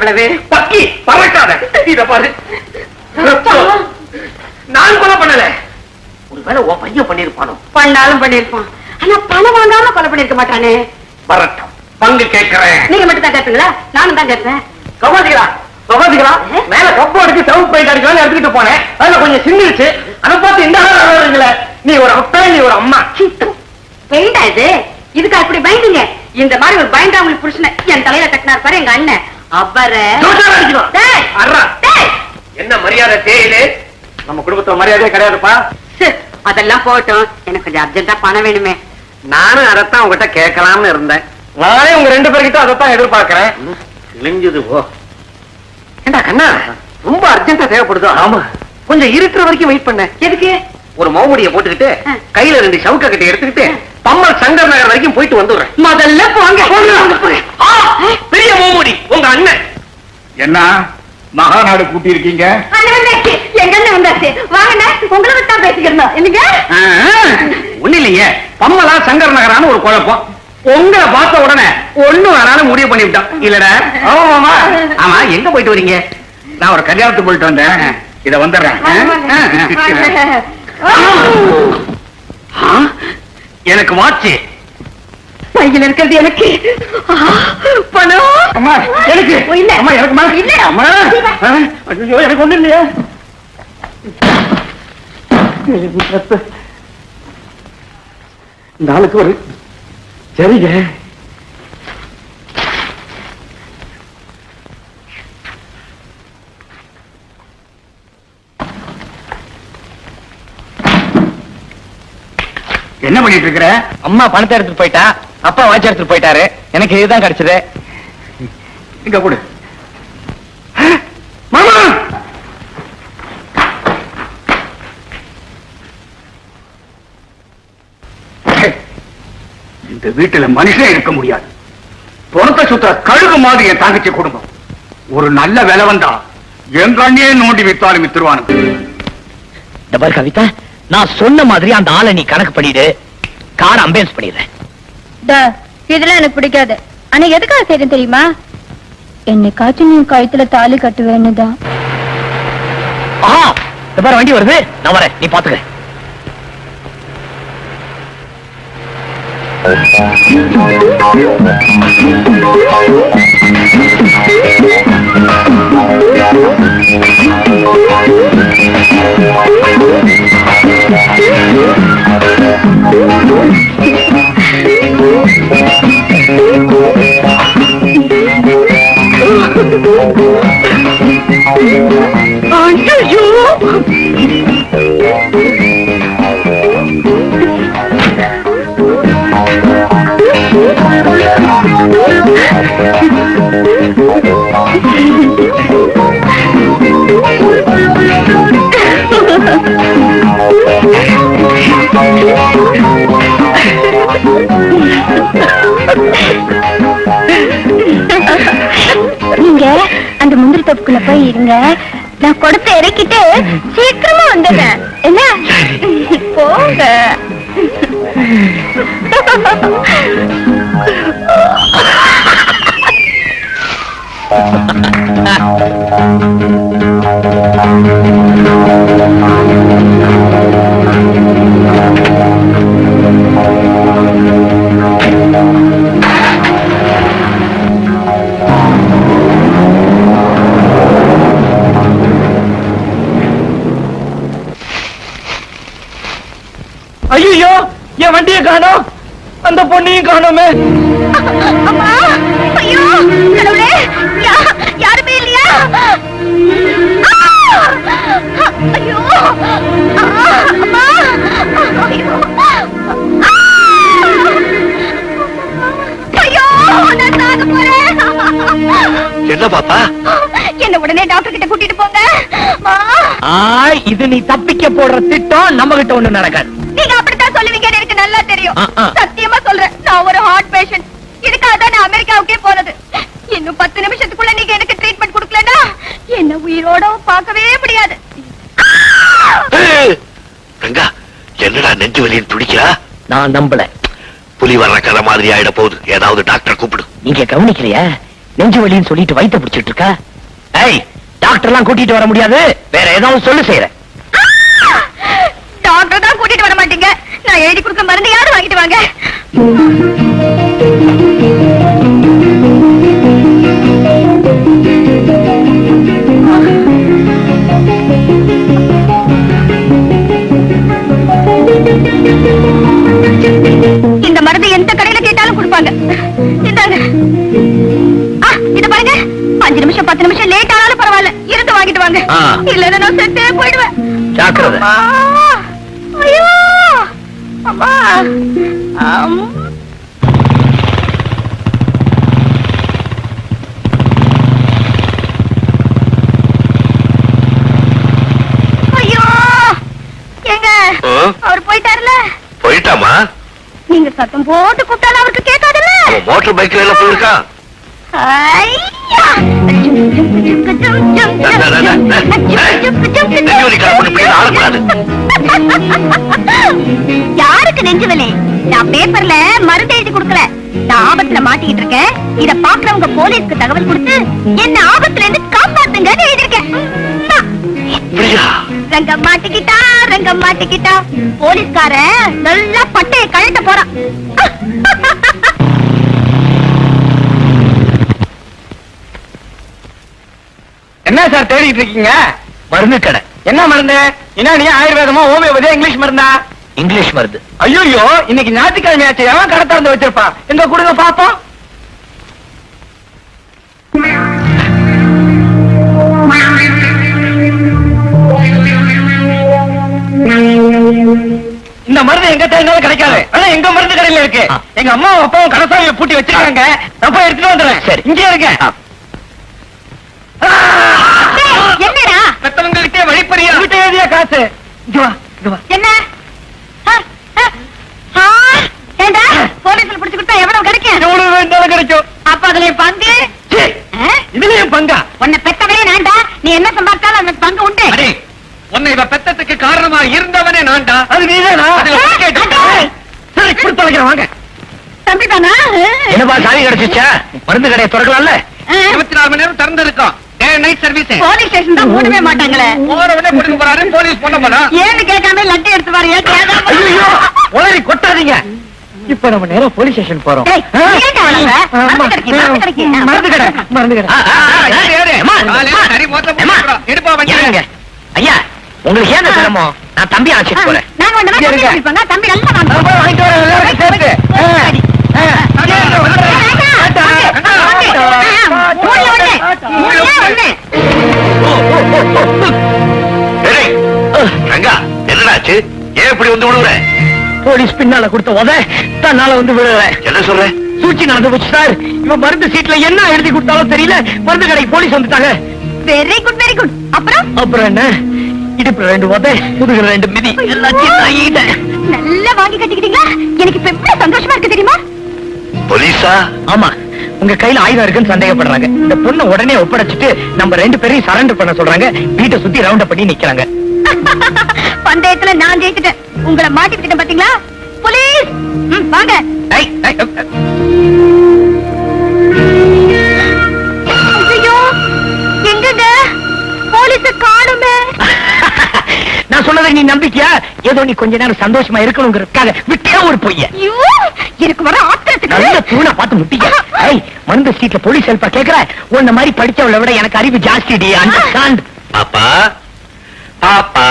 எவ்வளவு? பக்கி பறக்காத. இத பாரு. நான் கொலை பண்ணல. ஒருவேளை உன் பையன் பண்ணிருப்பானோ பண்ணாலும் பண்ணிருப்பான் ஆனா பணம் வாங்காம கொலை பண்ணிருக்க மாட்டானே. வரட்டும். பங்கு கேட்கிறேன். நீங்க மட்டும் தான் கேட்பீங்களா? நானும் தான் கேட்பேன். சகோதரிகளா? சகோதரிகளா? மேல கப்பு அடிச்சு சவுண்ட் பெயிண்ட் அடிக்கலாம்னு எடுத்துக்கிட்டு போனேன். அதுல கொஞ்சம் சிந்திருச்சு அதை பார்த்து இந்த ஆளுங்கள நீ ஒரு அப்பா நீ ஒரு அம்மா. பெயிண்டா இது? இதுக்கு அப்படி பயந்துங்க இந்த மாதிரி ஒரு பயந்தா உங்களுக்கு புருஷனை என் தலையில கட்டினார் பாரு எங்க அண்ணன். அவரை. என்ன மரியாதை தேயிலே? நம்ம குடும்பத்துல மரியாதையே கிடையாதுப்பா. சு, அதெல்லாம் போகட்டும். எனக்கு கொஞ்சம் அர்ஜென்ட்டா பணம் வேணுமே. நானும் அதைத்தான் உங்ககிட்ட கேட்கலாம்னு இருந்தேன். நானே உங்க ரெண்டு பேர்கிட்ட அதைத்தான் எதிர்பார்க்கிறேன். கிழிஞ்சது போ. ஏண்டா கண்ணா ரொம்ப அர்ஜென்ட்டா தேவைப்படுதோ? ஆமா. கொஞ்சம் இருக்கிற வரைக்கும் வெயிட் பண்ண. எதுக்கு? ஒரு மோமுடிய போட்டுக்கிட்டு. கையில ரெண்டு சவுக்க கட்டி எடுத்துக்கிட்டு பம்மல் சங்கர் நகர் வரைக்கும் போயிட்டு வந்துடுறேன். முதல்ல போங்க ஆ, பெரிய மோமுடி உங்க அண்ணன் என்ன? மகாநாடு கூட்டி இருக்கீங்க ஒண்ணு இல்லையே. பம்மலா சங்கர் நகரான ஒரு குழப்பம். உங்களை பார்த்த உடனே ஒண்ணு வேணாலும் முடிவு பண்ணிவிட்டோம் இல்லடா. ஆமா ஆமா. எங்க போயிட்டு வரீங்க? நான் ஒரு கல்யாணத்துக்கு போயிட்டு வந்தேன். இத வந்துடுறேன். எனக்கு வாட்சி. பையில இருக்கிறது எனக்கு. பணம். அம்மா எனக்கு. இல்ல. அம்மா எனக்குமா இல்ல. அம்மா. ஐயோ எனக்கு ஒண்ணு இல்லையா. இந்த ஆளுக்கு ஒரு சரிங்க என்ன பண்ணிட்டு இருக்கிற? அம்மா பணத்தை எடுத்துட்டு போயிட்டா? அப்பா வாட்ச் எடுத்துட்டு போயிட்டாரு. எனக்கு இதுதான் கிடைச்சது. இங்க கொடு. மாமா! இந்த வீட்டுல மனுஷன் இருக்க முடியாது. புறத்தை சுத்த கழுகு மாதிரி என் தங்கச்சி குடும்பம். ஒரு நல்ல விலை வந்தா என் கண்ணியே நோண்டி வித்தாலும் பாரு கவிதா நான் சொன்ன மாதிரி அந்த ஆளை நீ கணக்கு பண்ணிடு. கார் அம்பேன்ஸ் பண்ணிடுறேன். இதெல்லாம் எனக்கு பிடிக்காது. ஆனா எதுக்காக செய்யறேன் தெரியுமா? என்னைக்காச்சும் நீ கழுத்துல தாலி கட்டுவேன்னு தான். வண்டி வருது. நான் வரேன். நீ பாத்துக்க. நீங்க அந்த முந்திரி தொப்புக்குள்ள போய் இருங்க. நான் கொடுத்து இறக்கிட்டு சீக்கிரமா வந்துடுறேன். என்ன? போங்க. ஐயோ என் வண்டியை காணோம். அந்த பொண்ணையும் காணோமே. அம்மா! ஐயோ கடவுளே யாருமே இல்லையா! ஐயோ! அம்மா ஐயோ என்ன பாப்பா? என்ன உடனே டாக்டர் கிட்ட கூட்டிட்டு போங்க. இது நீ தப்பிக்க போடுற திட்டம் நம்ம கிட்ட ஒண்ணு நடக்காது. நீங்க அப்படித்தான் சொல்லுவீங்கன்னு எனக்கு நல்லா தெரியும். சத்தியமா சொல்றேன். நான் ஒரு ஹார்ட் பேஷண்ட் நான் அமெரிக்காவுக்கே போனது. இன்னும் பத்து நிமிஷத்துக்குள்ள நீங்க எனக்கு ட்ரீட்மெண்ட் கொடுக்கலன்னா என்ன உயிரோட பார்க்கவே முடியாது. ரங்கா என்னடா நெஞ்சு வலின்னு துடிக்கிறா? நான் நம்பல. புலி வர்ற கதை மாதிரி ஆயிட போகுது. ஏதாவது டாக்டர் கூப்பிடு. நீங்க கவனிக்கலையா? நெஞ்சு வலின்னு சொல்லிட்டு வயித்த பிடிச்சிட்டு இருக்கா? ஏய் டாக்டர் எல்லாம் கூட்டிட்டு வர முடியாது. வேற ஏதாவது சொல்லு செய்யறேன் டாக்டர் தான் கூட்டிட்டு வர மாட்டீங்க. நான் எழுதி கொடுக்க மருந்து யாரும் வாங்கிட்டு வாங்க? இந்த மருந்து எந்த கடையில கேட்டாலும் கொடுப்பாங்க. இந்தாங்க. ஆ, இத பாருங்க. அஞ்சு நிமிஷம் பத்து நிமிஷம் லேட் ஆனாலும் பரவாயில்ல. இருந்து வாங்கிட்டு வாங்க. இல்லன்னா நான் செத்தே போயிடுவேன். ஜாக்கிரதை. அம்மா! அம்மா. அவர் போயிட்டாருல. போயிட்டாமா? நீங்க சத்தம் போட்டு கூப்பிட்டாலும் அவருக்கு கேட்காதுல்ல? மோட்டர் பைக்ல எல்லாம் ஆளக்கூடாது. யாருக்கு நெஞ்சு வலி? நான் பேப்பர்ல மருந்து எழுதி கொடுக்கல. நான் ஆபத்துல மாட்டிக்கிட்டு இருக்கேன். இத பாக்குறவங்க போலீஸ்க்கு தகவல் கொடுத்து என்ன ஆபத்துல இருந்து காப்பாத்துங்கன்னு எழுதிருக்கேன் அப்படியா? ரங்கம் மாட்டிக்கிட்டா ரங்கம் மாட்டிக்கிட்டா. போலீஸ்காரன் நல்லா பட்டைய கழட்ட போறான். என்ன சார் தேடிட்டு இருக்கீங்க? மருந்து கடை. என்ன மருந்து? என்ன நீ ஆயுர்வேதமா ஹோமியோபதியா இங்கிலீஷ் மருந்தா? இங்கிலீஷ் மருந்து. ஐயோ இன்னைக்கு ஞாயிற்றுக்கிழமை ஆச்சு எவன் கடை திறந்து வச்சிருப்பான்? எங்க கொடுங்க பாப்போம். இந்த மருந்து எங்க தேடினாலும் கிடைக்காது. ஆனா எங்க மருந்து கடையில இருக்கு. எங்க அம்மாவும் அப்பாவும் கடைசாமியை பூட்டி வச்சிருக்காங்க. நான் போய் எடுத்துட்டு வந்துடுறேன். சரி. இங்கே இருக்க என்னடா? மத்தவங்ககிட்டே வழிப்பறியா? விட்டு எழுதிய காசு? இங்க வா இங்க வா. என்ன? போலீஸ்ல பிடிச்சு கொடுத்தா எவ்வளவு கிடைக்கும்? எவ்வளவு வேண்டாலும் கிடைக்கும் அப்ப அதுல பங்கு சீ, ஆ? இதுலயும் பங்கா உன்னை பெத்தவனே நான்டா நீ என்ன சம்பாதிச்சாலும் அந்த பங்கு உண்டு அடே உன்னை இவ பெத்தத்துக்கு காரணமா இருந்தவனே நான்டா அது நீதானா? அதுல ஆ, கேட்டு. அடே. சரி கொடுத்து வைக்கிறேன் வாங்க. தம்பி தானா என்னப்பா சாவி கிடைச்சிச்சா? மருந்து கடையை திறக்கலாம்ல? இருபத்தி நாலு மணி நேரம் திறந்து இருக்கோம் day night service police station தான் மூடவே மாட்டாங்களே. போற உடனே கொடுக்க போறாரு போலீஸ் பண்ண போறா ஏன்னு கேட்காம லட்டு எடுத்து வர ஐயோ உளறி கொட்டாதீங்க. இப்ப நம்ம நேரம் போலீஸ் ஸ்டேஷன் போறோம். மருந்து கடை மருந்து கடை. ஐயா உங்களுக்கு ஏன் சிரமம்? நான் தம்பி அழைச்சிட்டு போறேன் நாங்க வந்தா தம்பி. குடிப்பாங்க, தம்பி நல்லா வாங்க. வாங்கிட்டு வரேன் எல்லாருக்கும் சேர்த்து என்னடாச்சு ஏன் இப்படி வந்து போலீஸ் பின்னால கொடுத்த உத தன்னால வந்து விடுறேன் என்ன சொல்ற சூழ்ச்சி நடந்து போச்சு சார் இவன் மருந்து சீட்ல என்ன எழுதி கொடுத்தாலும் தெரியல மருந்து கடைக்கு போலீஸ் வந்துட்டாங்க வெரி குட் வெரி குட் அப்புறம் அப்புறம் என்ன இடுப்புல ரெண்டு உத முதுகுல ரெண்டு மிதி. எல்லாத்தையும் தாங்கிட்டேன் நல்லா வாங்கி கட்டிக்கிட்டீங்களா? எனக்கு இப்ப எவ்வளவு சந்தோஷமா இருக்கு தெரியுமா? போலீஸா? ஆமா. உங்க கையில ஆயுதம் இருக்குன்னு சந்தேகப்படுறாங்க. இந்த பொண்ணை உடனே ஒப்படைச்சிட்டு நம்ம ரெண்டு பேரையும் சரண்டர் பண்ண சொல்றாங்க. வீட்டை சுத்தி ரவுண்ட் பண்ணி நிக்கிறாங்க. பந்தயத்துல நான் ஜெயிச்சுட்டேன். உங்களை மாட்டிக்கிட்டேன் பாத்தீங்களா? போலீஸ்! வாங்க. சொன்னதை நீ நம்பிக்கையா? ஏதோ நீ கொஞ்ச நேரம் சந்தோஷமா இருக்கணுங்கிறதுக்காக விட்டே ஒரு பொய்ய. எனக்கு வர ஆத்திரத்துக்கு. நல்ல தூணா பார்த்து முட்டிக்க. ஐய் மருந்து சீட்ல போலீஸ் ஹெல்ப்பா கேக்குற? உன்ன மாதிரி படிச்சவளை விட எனக்கு அறிவு ஜாஸ்தி டி அண்டர்ஸ்டாண்ட் பாப்பா பாப்பா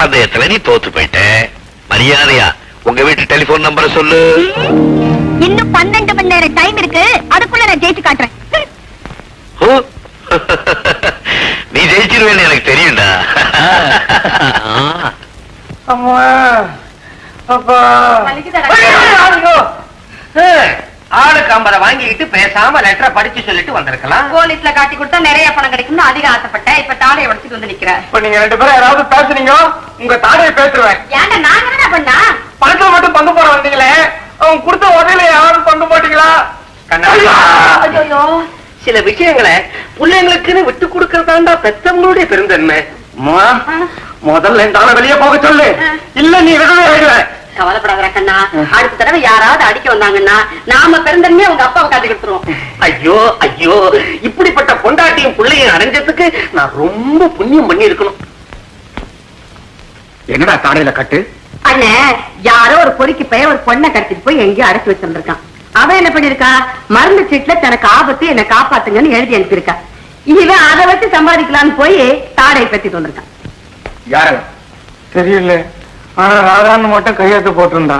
பந்தயத்துல நீ தோத்து போயிட்ட. மரியாதையா உங்க வீட்டு டெலிபோன் நம்பரை சொல்லு. இன்னும் பன்னெண்டு மணி நேரம் டைம் இருக்கு. அதுக்குள்ள நான் ஜெயிச்சு காட்டுறேன். ஜெயிச்சிருவேன்னு எனக்கு தெரியும்டா. அம்மா அப்பா. ஆளுக்கு ஐம்பதை வாங்கிக்கிட்டு பேசாம லெட்டரை படிச்சு சொல்லிட்டு வந்திருக்கலாம். போலீஸ்ல காட்டி கொடுத்தா நிறைய பணம் கிடைக்கும்னு அதிக ஆசைப்பட்டேன். இப்ப தாடையை உடைச்சிட்டு வந்து நிக்கிறேன். இப்ப நீங்க ரெண்டு பேரும் யாராவது பேசுனீங்க உங்க தாடையை பேசுருவேன் ஏன்டா நாங்க என்ன பண்ணா? பணத்துல மட்டும் பங்கு போட வந்தீங்களே அவங்க கொடுத்த உதவியில யாராவது பங்கு போட்டீங்களா? ஐயோ. சில விஷயங்களை பிள்ளைங்களுக்குன்னு விட்டு கொடுக்கறதாண்டா பெத்தவங்களுடைய பெருந்தன்மை. முதல்ல இந்த ஆளை வெளியே போக சொல்லு. இல்ல நீ ஆயிடுவ கவலைப்படாத கண்ணா. அடுத்த தடவை யாராவது அடிக்க வந்தாங்கன்னா நாம பிறந்தனே உங்க அப்பாவை காட்டி கொடுத்துருவோம். ஐயோ ஐயோ. இப்படிப்பட்ட பொண்டாட்டியும் பிள்ளையும் அடைஞ்சதுக்கு நான் ரொம்ப புண்ணியம் பண்ணி இருக்கணும் என்னடா தாடையில கட்டு? அண்ணே யாரோ ஒரு பொறுக்கி பையன் ஒரு பொண்ணை கடத்திட்டு போய் எங்கேயோ அடைச்சு வச்சிருந்திருக்கான். அவன் என்ன பண்ணிருக்கா? மருந்து சீட்டுல தனக்கு ஆபத்து என்ன காப்பாத்துங்கன்னு எழுதி அனுப்பியிருக்கா. இவன் அதை வச்சு சம்பாதிக்கலாம்னு போய் தாடை பத்தி வந்திருக்கான் யாரு? தெரியல. ஆனா ராதான்னு மட்டும் கையெழுத்து போட்டிருந்தா.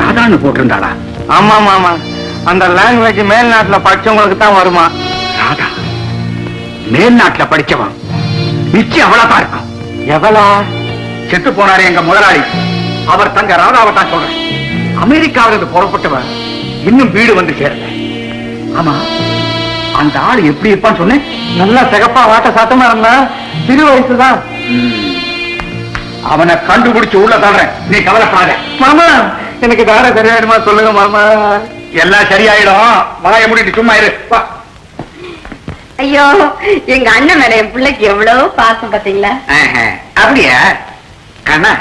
ராதான்னு போட்டிருந்தாளா? ஆமா ஆமா அந்த லாங்குவேஜ் மேல்நாட்டுல படிச்சவங்களுக்கு தான் வருமா? ராதா மேல்நாட்டுல படிச்சவன் நிச்சயம் அவளா இருக்கும் எவளா? செத்து போனாரு எங்க முதலாளி. அவர் தங்க ராதாவை தான் சொல்றேன். அமெரிக்காவிலிருந்து புறப்பட்டவன் இன்னும் வீடு வந்து சேரல. ஆமா அந்த ஆள் எப்படி இருப்பான்னு சொன்னேன். நல்லா சிகப்பா வாட்ட சத்தமா இருந்தா சிறு வயசுதான். அவனை கண்டுபிடிச்சு உள்ள தள்ளுறேன். நீ கவலைப்படாத. மாமா எனக்கு தார சரியாயிடுமா சொல்லுங்க மாமா. எல்லாம் சரியாயிடும். வாய மூடிட்டு சும்மா இரு. ஐயோ எங்க அண்ணன் மேல என் பிள்ளைக்கு எவ்வளவு பாசம் பாத்தீங்களா? ஆஹா, அப்படியா? கண்ணா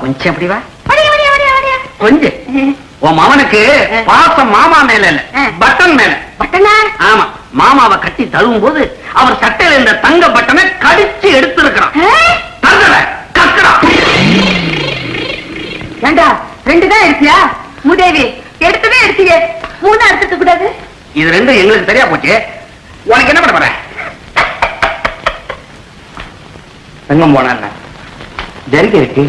கொஞ்சம் அப்படி வா. ஓடியா, ஓடியா, ஓடியா, ஓடியா. கொஞ்சம். உன் மவனுக்கு பாசம் மாமா மேல இல்ல. பட்டன் மேல. பட்டனா ஆமா மாமாவை கட்டி தழுவும் போது அவர் சட்டையில இந்த தங்க பட்டனை கடிச்சு எடுத்திருக்கிறான். தங்கல கக்கடா. ஏண்டா ரெண்டு தான் எடுத்தியா? மூதேவி எடுத்ததே எடுத்தீங்க. மூணா எடுத்துக்க கூடாது. இது ரெண்டும் எங்களுக்கு சரியா போச்சு? உனக்கு என்ன பண்ண போற? எங்க போன ஜரிக்கை இருக்கு.